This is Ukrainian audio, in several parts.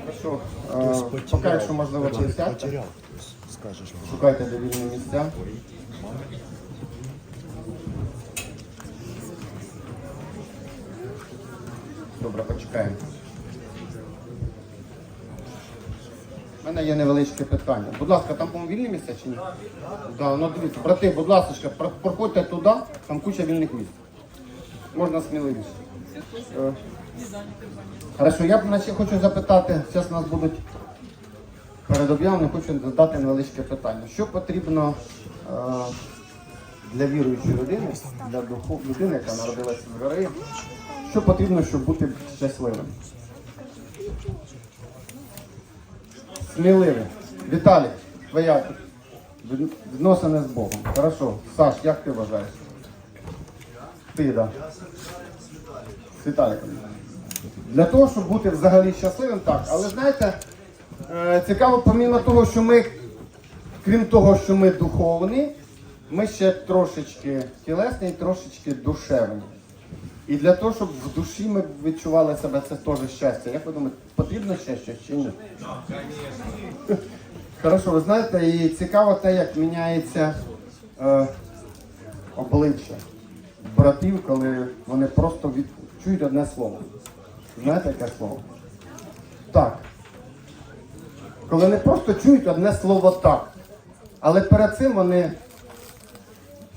Хорошо. Поки що можливо. Потерял. Скажешь. Шукайте де вільні місця. Добре, почекаємо. У мене є невеличке питання. Будь ласка, там по вільні місця чи ні? Да, ну дивіться, брати, будь ласка, проходьте туди, там куча вільних місць. Можна сміливіше. Е, Хорошо, я б хочу запитати, зараз нас будуть перед об'явленням хочу задати невеличке питання. Що потрібно е, для віруючої людини, для духов людини, яка народилася з гори, що потрібно, щоб бути щасливим? Сміливим. Віталій, твоя відносини з Богом. Хорошо. Саш, як ти вважаєш? Ти, так. Да. З. Для того, щоб бути взагалі щасливим, так. Але знаєте, е, цікаво, помімо того, що ми, крім того, що ми духовні, ми ще трошечки тілесні і трошечки душевні. І для того, щоб в душі ми відчували себе, це теж щастя. Як ви думаєте, потрібно ще щось чи ні? Хорошо, ви знаєте, і цікаво те, як міняється е, обличчя братів, коли вони просто від... чують одне слово. Знаєте, яке слово? Так. Коли вони просто чують одне слово так. Але перед цим вони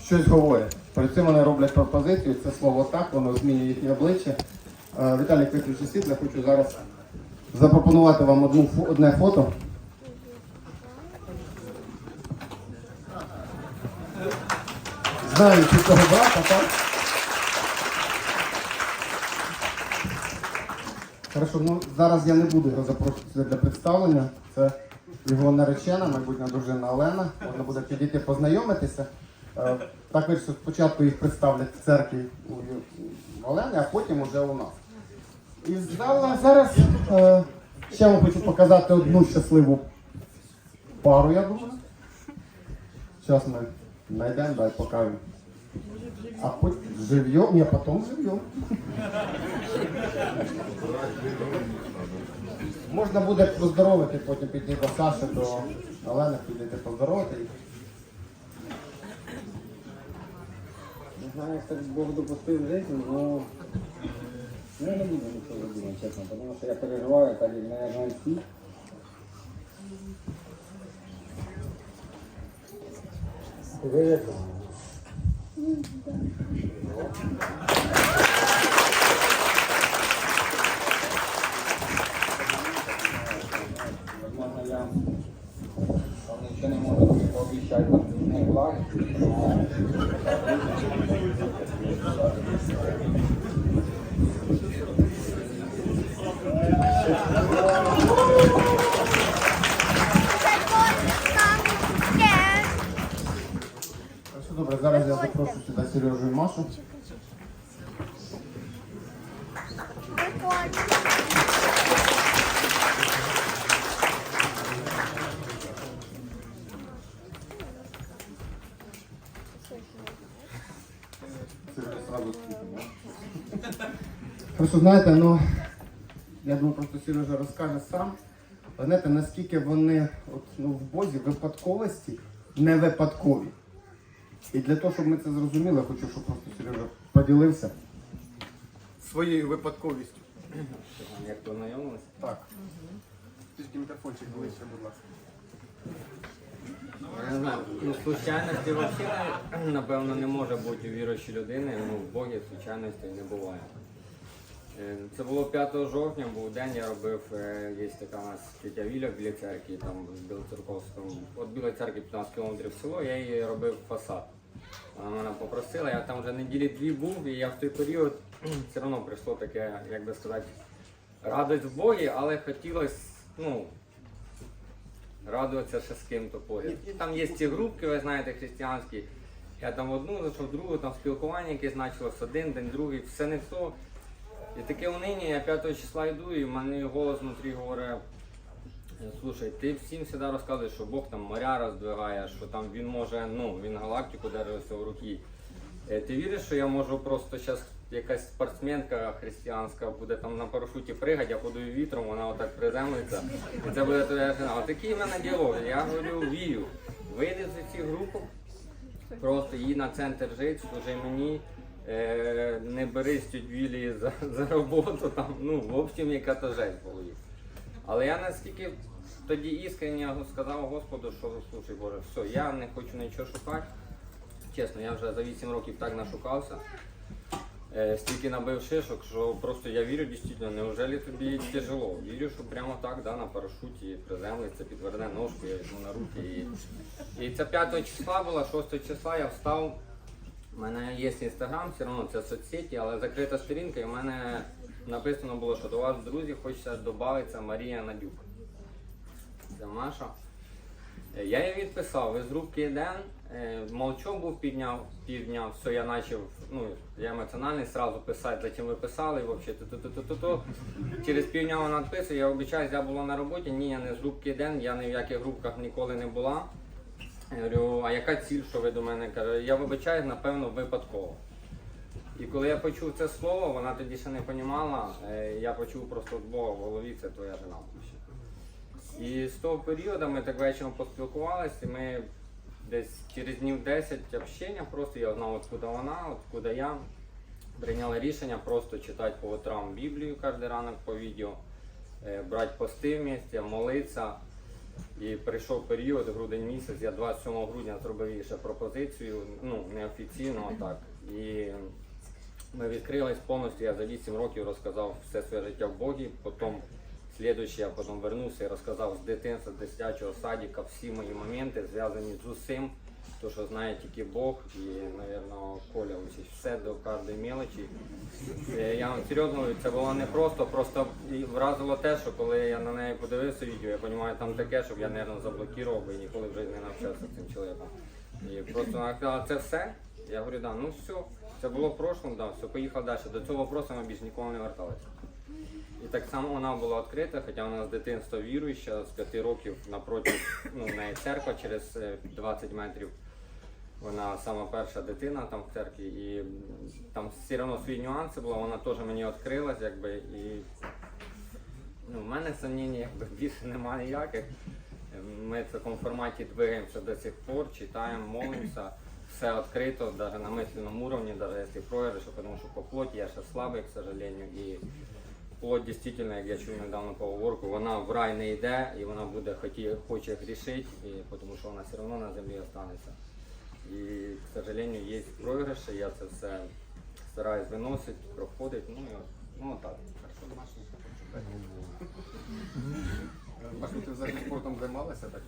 щось говорять. Перед цим вони роблять пропозицію, це слово так, воно змінює їхнє обличчя. Е, Віталій виключи світло, хочу зараз запропонувати вам одну, одне фото. Знаю цього брата, так? Хорошо, ну зараз я не буду його запрошувати для представлення. Це його наречена, майбутня дружина Олена. Вона буде підійти познайомитися. Е, Так вирішив, спочатку їх представлять в церкві у Олени, а потім уже у нас. І зараз е, ще вам хочу показати одну щасливу пару, я думаю. Зараз ми знайдемо, дай покажемо. А потім живьем, ні, потім живьем. Можна буде поздоровити, потім піти до Саші, до Олени, підійти поздоровити. Не знаю, як так Бог допустив жизнь, но ну, я не буду нічого думати, чесно, тому що я переживаю, так як, наверное, всі. Ви я вам Просто знаєте, ну я думаю, просто Сережа розкаже сам. Знаєте, наскільки вони от, ну, в Бозі випадковості не випадкові. І для того, щоб ми це зрозуміли, хочу, щоб просто Сережа поділився своєю випадковістю. Як познайомилися? Так. Трішки мікрофончик ближче, будь ласка. Я не знаю, ну случайності взагалі, напевно, не може бути у віруючої людини, ну в Богі случайностей не буває. Е, Це було 5 жовтня, був день, я робив, е, є така у нас тетя Віля в Білій церкві, там в Білоцерковському. От Білої церкви 15 кілометрів село, я їй робив фасад. Вона мене попросила, я там вже неділі дві був, і я в той період все одно прийшло таке, як би сказати, радость в Богі, але хотілося, ну, радуватися ще з ким-то поряд. Там є ці групки, ви знаєте, християнські. Я там одну зайшов, другу, там спілкування якесь почалось, один день, другий, все не то. І таке униння, я 5 числа йду, і в мене голос внутрі говорить, слушай, ти всім завжди розказуєш, що Бог там моря роздвигає, що там він може, ну, він галактику держиться в руки. Е, Ти віриш, що я можу просто зараз якась спортсменка християнська буде там на парашуті пригати, я подую вітром, вона отак приземлиться. І це буде твоя жена. Отакий в мене діалог. Я говорю, вірю. Вийди з цієї групи, просто їдь на центр жити, служи мені. Е, не бери стюдвілі за, за роботу там, ну, в общем, яка то жесть голові. Але я настільки тоді іскренне сказав Господу, що слушай Боже, все, я не хочу нічого шукати. Чесно, я вже за 8 років так нашукався. Е, стільки набив шишок, що просто я вірю дійсно, неужели тобі тяжело? Вірю, що прямо так, да, на парашуті приземлиться, підверне ножку, я візьму на руки. І, і це 5 числа було, 6 числа я встав. У мене є інстаграм, все одно це соцсеті, але закрита сторінка, і в мене написано було, що до вас, друзі, хочеться додатися Марія Надюк. Це Маша. Е, Я їй відписав, ви з рубки ден, молчок був підняв, півдня, все, я почав, ну, я емоціональний, сразу писати, зачем ви писали, і взагалі, то-то-то-то-то. Через півдня вона відписує, я обіцяю, я була на роботі, ні, я не з рубки ден, я ні в яких групках ніколи не була. Я говорю, а яка ціль, що ви до мене каже? Я вибачаю, напевно, випадково. І коли я почув це слово, вона тоді ще не розуміла, я почув просто Бога в голові, це твоя жена. І з того періоду ми так вечором поспілкувалися, і ми десь через днів 10 общення, просто я знав, откуда вона, откуда я. Прийняли рішення просто читати по утрам Біблію кожен ранок по відео, е, брати пости вместе, молитися. І прийшов період, грудень місяць, я 27 грудня зробив їй ще пропозицію, ну, неофіційно так. І ми відкрились повністю, я за 8 років розказав все своє життя в Богі, потім Слідуючи, я потім вернувся і розказав з дитинства, з дитячого садика всі мої моменти, зв'язані з усім, то, що знає тільки Бог і, мабуть, Коля учить все до кожної мелочі. Е, Я вам серйозно це було не просто, просто вразило те, що коли я на неї подивився відео, я розумію, там таке, щоб я, мабуть, заблокував і ніколи в житті не навчався цим чоловіком. І просто це все. Я говорю, да, ну все, це було в прошлому, да, все, поїхав далі. До цього вопросу ми більш ніколи не верталися. І так само вона була відкрита, хоча вона з дитинства віруюча, з п'яти років напроти ну, неї церква через е, 20 метрів. Вона сама перша дитина там в церкві, і там все одно свої нюанси були, вона теж мені відкрилась, якби, і ну, в мене сумнівень якби більше немає ніяких. Ми в такому форматі двигаємося до сих пор, читаємо, молимося. Все відкрито, навіть на мисленному уровні, навіть якщо проіграш, тому що по плоті я ще слабий, к сожалению, і плоть дійсно, як я чув недавно поговорку, вона в рай не йде і вона буде хоті, хоче грішити, тому що вона все одно на землі останеться. І, к сожалению, є проіграші, я це все стараюсь виносити, проходити, ну і от, ну так. Машу, ти взагалі спортом займалася так?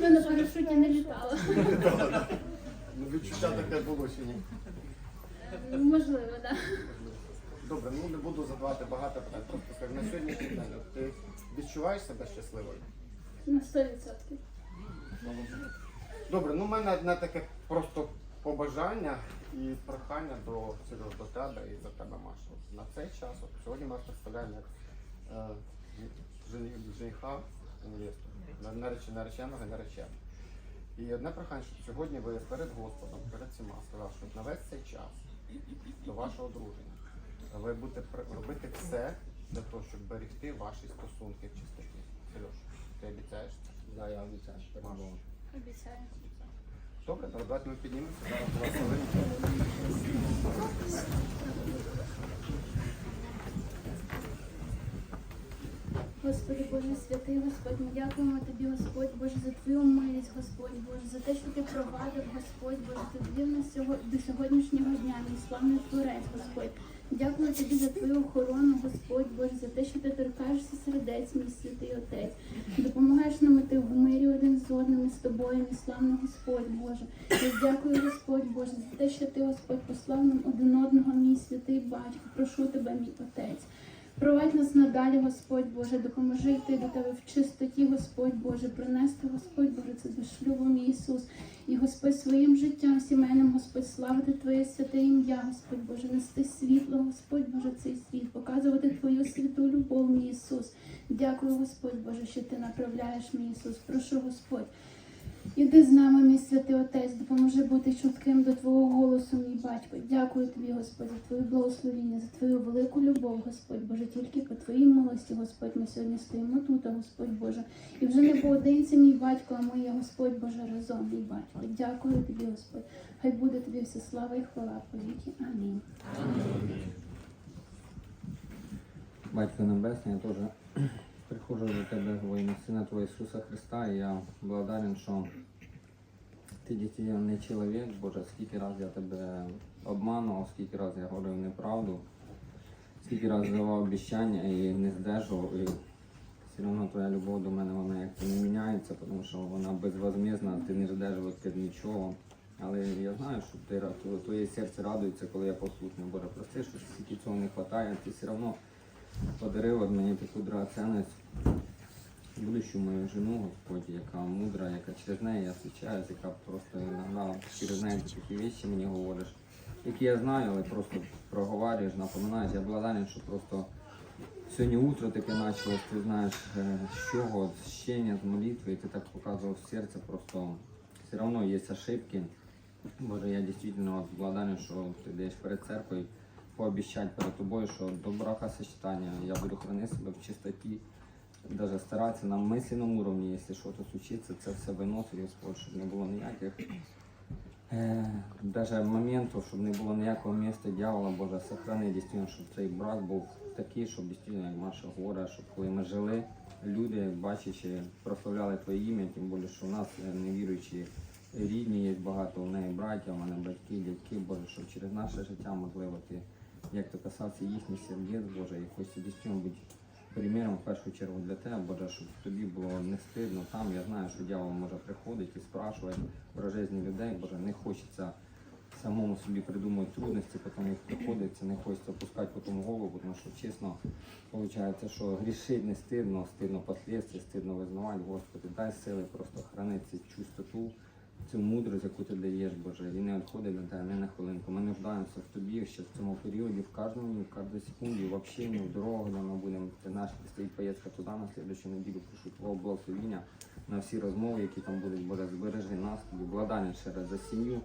Я на парашуті не літала. Ну, відчуття таке було чи ні? Можливо, так. Добре, ну не буду задавати багато питань. Просто скажу, на сьогоднішній день от ти відчуваєш себе щасливою? На 100%. Добре, ну в мене одне таке просто побажання і прохання до Сереж, до тебе і за тебе, Маша. На цей час, от сьогодні ми представляємо як жениха і невесту, нареченого і нареченого. І одне прохання, щоб сьогодні ви перед Господом, перед всіма сказали, щоб на весь цей час до вашого одруження ви будете робити все для того, щоб берегти ваші стосунки в чистоті. Сереж, ти обіцяєш? це? Да, я обіцяю. Обіцяю. Добре, то давайте ми піднімемося зараз у вас хвилинку. Господи Боже святий, Господь, ми дякуємо Тобі, Господь Боже, за Твою милість, Господь Боже, за те, що Ти провадив, Господь Боже, Ти довів нас до сьогоднішнього дня, мій славний Творець, Господь. Дякую Тобі за Твою охорону, Господь Боже, за те, що ти торкаєшся сердець, мій святий Отець. Допомагаєш нам іти в мирі один з одним і з тобою, мій славний Господь Боже. Я дякую, Господь Боже, за те, що ти, Господь, послав нам один одного, мій святий батько. Прошу тебе, мій Отець. Провадь нас надалі, Господь Боже, допоможи йти до Тебе в чистоті, Господь Боже, принести, Господь Боже, це до шлюбу, мій Ісус. І Господь своїм життям сімейним, Господь, славити Твоє святе ім'я, Господь Боже, нести світло, Господь Боже, цей світ, показувати Твою святу любов, мій Ісус. Дякую, Господь Боже, що Ти направляєш, мій Ісус. Прошу, Господь. Іди з нами, мій святий Отець, допоможи бути чутким до Твого голосу, мій батько. Дякую тобі, Господь, за Твоє благословіння, за Твою велику любов, Господь Боже, тільки по Твоїй милості, Господь, ми сьогодні стоїмо тут, Господь Боже. І вже не поодинці, мій батько, а ми є, Господь Боже, разом, мій батько. Дякую тобі, Господь. Хай буде тобі вся слава і хвала по віки. Амінь. Батько Небесний, я теж приходжу до Тебе во ім'я Сина Твого Ісуса Христа, і я благодарен, що Ти дійсно не чоловік, Боже, скільки раз я тебе обманував, скільки раз я говорив неправду, скільки раз давав обіцяння і не здержував. І все одно Твоя любов до мене вона як не міняється, тому що вона безвозмізна, ти не здержував від нічого. Але я знаю, що ти твоє серце радується, коли я послухаю. Боже, прости, що стільки цього не вистачає, ти все одно подарив мені таку драгоценність, будущу мою жену, Господь, яка мудра, яка через неї я зустрічаюсь, яка просто іноді через неї такі речі мені говориш, які я знаю, але просто проговорюєш, напоминаєш. Я благодарен, що просто сьогодні утро таке почалось, ти знаєш, е, з чого, з щення, з молитви, і ти так показував серце, просто все одно є ошибки. Боже, я дійсно благодарен, що ти даєш перед церквою пообіцяти перед тобою, що до брака сочетання. Я буду хранити себе в чистоті, навіть старатися на мисленному уровні, якщо щось случиться, це все виносить, Господь, щоб не було ніяких е, даже моментів, щоб не було ніякого місця дьявола, Боже, сохрани дійсно, щоб цей брак був такий, щоб дійсно, як Маша говорить, щоб коли ми жили, люди, бачачи, прославляли Твоє ім'я, тим більше, що у нас е, невіруючі рідні є багато, у неї браття, у мене батьки, дядьки, Боже, щоб через наше життя, можливо, ти як то касався їхніх сердець, Боже, і хочеться дійсно бути приміром в першу чергу для тебе, Боже, щоб тобі було не стидно там. Я знаю, що дьявол може приходити і спрашувати про життя людей, Боже, не хочеться самому собі придумувати трудності, потім їх приходиться, не хочеться опускати потім голову, тому що чесно, виходить, що грішить не стидно, стидно последствия, стидно визнавати, Господи, дай сили просто хранити цю чистоту, цю мудрість, яку ти даєш, Боже, і не відходить від тебе ні на хвилинку. Ми нуждаємося в тобі ще в цьому періоді, в кожному, в кожній секунді, в общенні, в дорогу, де ми будемо. Це наша стоїть поїздка туди на слідчу неділю. Прошу твого благословіння на всі розмови, які там будуть, Боже, збережи нас, тобі ще раз за сім'ю,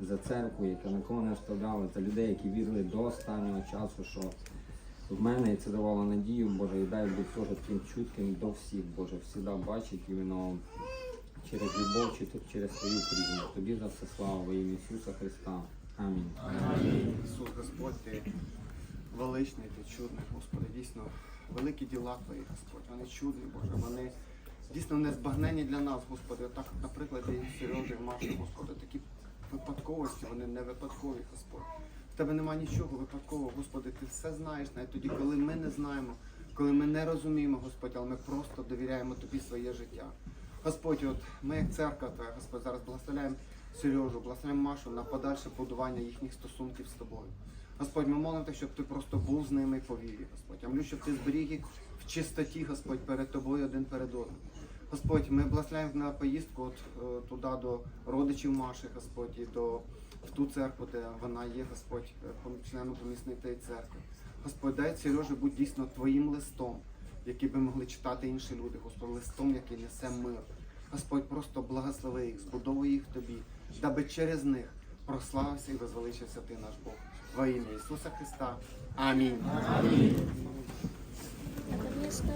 за церкву, яка нікого не оставляла, за людей, які вірили до останнього часу, що в мене і це давало надію, Боже, і дай будь теж таким чутким до всіх, Боже, всіда бачить іменно через любов, чи через свою призму. Тобі за все слава во ім'я Ісуса Христа. Амінь. Ісус Господь, ти величний, ти чудний, Господи, дійсно, великі діла Твої, Господь, вони чудні, Боже, вони дійсно незбагненні для нас, Господи. Отак, наприклад, і Сережі, і Маші, Господи, такі випадковості, вони не випадкові, Господь. В тебе нема нічого випадкового, Господи, ти все знаєш, навіть тоді, коли ми не знаємо, коли ми не розуміємо, Господь, але ми просто довіряємо Тобі своє життя. Господь, от ми як церква Твоя, Господь, зараз благословляємо Сережу, благословляємо Машу на подальше будування їхніх стосунків з тобою. Господь, ми молимося, щоб ти просто був з ними і повів їх, Господь. Я молю, щоб ти зберіг їх в чистоті, Господь, перед тобою один перед одним. Господь, ми благословляємо на поїздку от, е, туди до родичів Маші, Господь, і до в ту церкву, де вона є, Господь, е, членом помісної тієї церкви. Господь, дай Сережі бути дійсно твоїм листом, який би могли читати інші люди, Господь, листом, який несе мир. Господь, просто благослови їх, збудовуй їх тобі, даби через них прославився і возвеличився ти наш Бог. Во ім'я Ісуса Христа. Амінь. Наконец-то